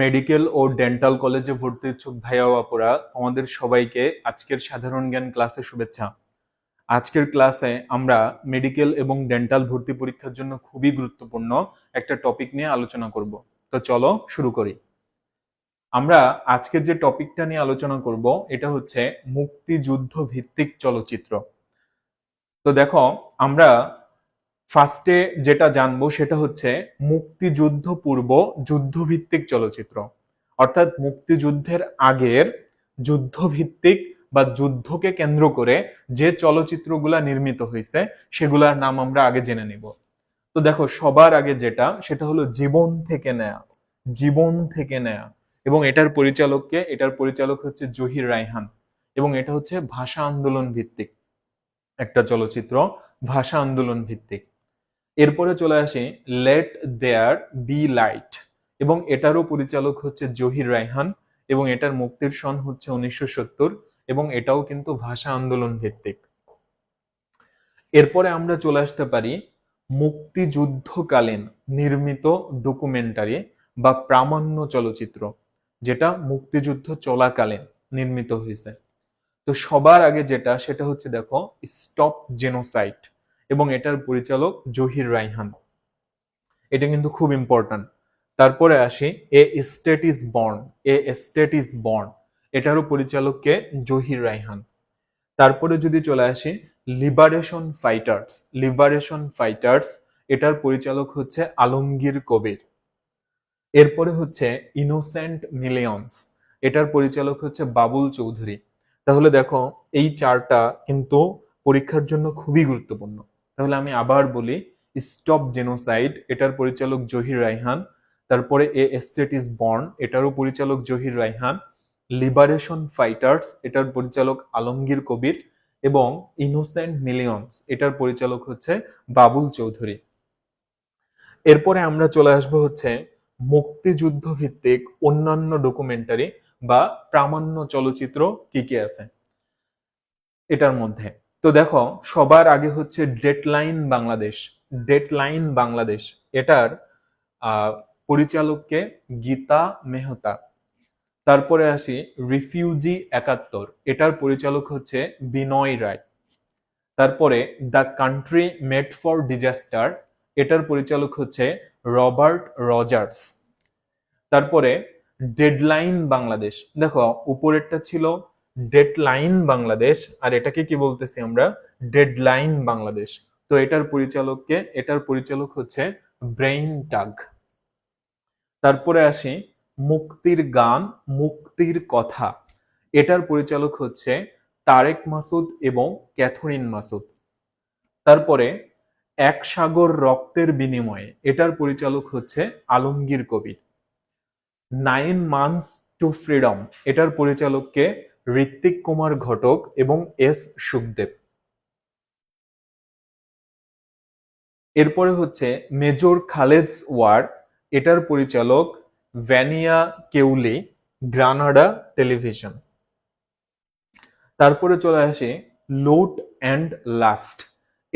Medical ও dental কলেজে ভর্তি ইচ্ছুক ভাইয়া আপুরা আমাদের সবাইকে আজকের সাধারণ জ্ঞান ক্লাসে শুভেচ্ছা। আজকের ক্লাসে আমরা মেডিকেল এবং ডেন্টাল ভর্তি পরীক্ষার জন্য খুবই গুরুত্বপূর্ণ একটা টপিক নিয়ে আলোচনা করব। তো চলো শুরু করি। আমরা আজকে যে টপিকটা নিয়ে আলোচনা করব, এটা হচ্ছে মুক্তিযুদ্ধ ভিত্তিক চলচ্চিত্র। তো দেখো, আমরা ফার্স্টে যেটা জানব সেটা হচ্ছে মুক্তিযুদ্ধ পূর্ব যুদ্ধভিত্তিক চলচ্চিত্র। অর্থাৎ মুক্তিযুদ্ধের আগের যুদ্ধভিত্তিক বা যুদ্ধকে কেন্দ্র করে যে চলচ্চিত্রগুলা নির্মিত হয়েছে সেগুলার নাম আমরা আগে জেনে নিব। তো দেখো, সবার আগে যেটা, সেটা হলো জীবন থেকে নেয়া, জীবন থেকে নেয়া। এবং এটার পরিচালককে, এটার পরিচালক হচ্ছে জহির রায়হান। এবং এটা হচ্ছে ভাষা আন্দোলন ভিত্তিক একটা চলচ্চিত্র, ভাষা আন্দোলন ভিত্তিক। এরপরে চলে আসে লেট দেয়ার বি লাইট এবং এটারও পরিচালক হচ্ছে জহির রায়হান এবং এটার মুক্তির সন হচ্ছে উনিশশো সত্তর এবং এটাও কিন্তু ভাষা আন্দোলন ভিত্তিক। এরপরে আমরা চলে আসতে পারি মুক্তিযুদ্ধকালীন নির্মিত ডকুমেন্টারি বা প্রামাণ্য চলচ্চিত্র, যেটা মুক্তিযুদ্ধ চলাকালীন নির্মিত হয়েছে। তো সবার আগে যেটা, সেটা হচ্ছে দেখো স্টপ জেনোসাইট এবং এটার পরিচালক জহির রাইহান। এটা কিন্তু খুব ইম্পর্ট্যান্ট তারপরে আসি a state is born a state is born এটারও পরিচালককে জহির রাইহান। তারপরে যদি চলে আসি লিবারেশন ফাইটার্স লিবারেশন ফাইটার্স এটার পরিচালক হচ্ছে আলমগীর কবির। এরপরে হচ্ছে ইনোসেন্ট মিলিয়ন্স এটার পরিচালক হচ্ছে বাবুল চৌধুরী। তাহলে দেখো, এই চারটা কিন্তু পরীক্ষার জন্য খুবই গুরুত্বপূর্ণ। তাহলে আমি আবার বলি স্টপ জেনোসাইড এটার পরিচালক জহির রাইহান তারপরে এ এস্টেট ইজ বর্ন এটারও পরিচালক জহির রাইহান লিবারেশন ফাইটার্স এটার পরিচালক আলমগীর কবির এবং ইনোসেন্ট মিলিয়ন্স এটার পরিচালক হচ্ছে বাবুল চৌধুরী। এরপরে আমরা চলে আসব হচ্ছে মুক্তিযুদ্ধ ভিত্তিক অন্যান্য ডকুমেন্টারি বা প্রামাণ্য চলচ্চিত্র কি কি আছে, এটার মধ্যে। তো দেখো, সবার আগে হচ্ছে ডেটলাইন বাংলাদেশ ডেটলাইন বাংলাদেশ এটার পরিচালককে গীতা মেহতা। তারপরে আসি রিফিউজি একাত্তর, এটার পরিচালক হচ্ছে বিনয় রায়। তারপরে the country made for disaster এটার পরিচালক হচ্ছে রবার্ট রজার্স। তারপরে ডেডলাইন বাংলাদেশ দেখো, উপরেরটা ছিল ডেডলাইন বাংলাদেশ আর এটাকে কি বলতেছি আমরা? ডেডলাইন বাংলাদেশ তো এটার পরিচালককে, এটার পরিচালক হচ্ছে ব্রেইন টাগ তারপরে আসি, মুক্তির গান, মুক্তির কথা। এটার পরিচালক হচ্ছে তারেক মাসুদ এবং ক্যাথরিন মাসুদ। তারপরে, এক সাগর রক্তের বিনিময়ে, এটার পরিচালক হচ্ছে Alamgir Kabir. Nine months to freedom এটার পরিচালককে ঋত্বিক কুমার ঘটক এবং এস সুখদেব। এরপরে হচ্ছে মেজর খালেদস ওয়ার, এটার পরিচালক ভ্যানিয়া কেউলি, গ্রানাডা টেলিভিশন। তারপরে চলে আসে লোট অ্যান্ড লাস্ট।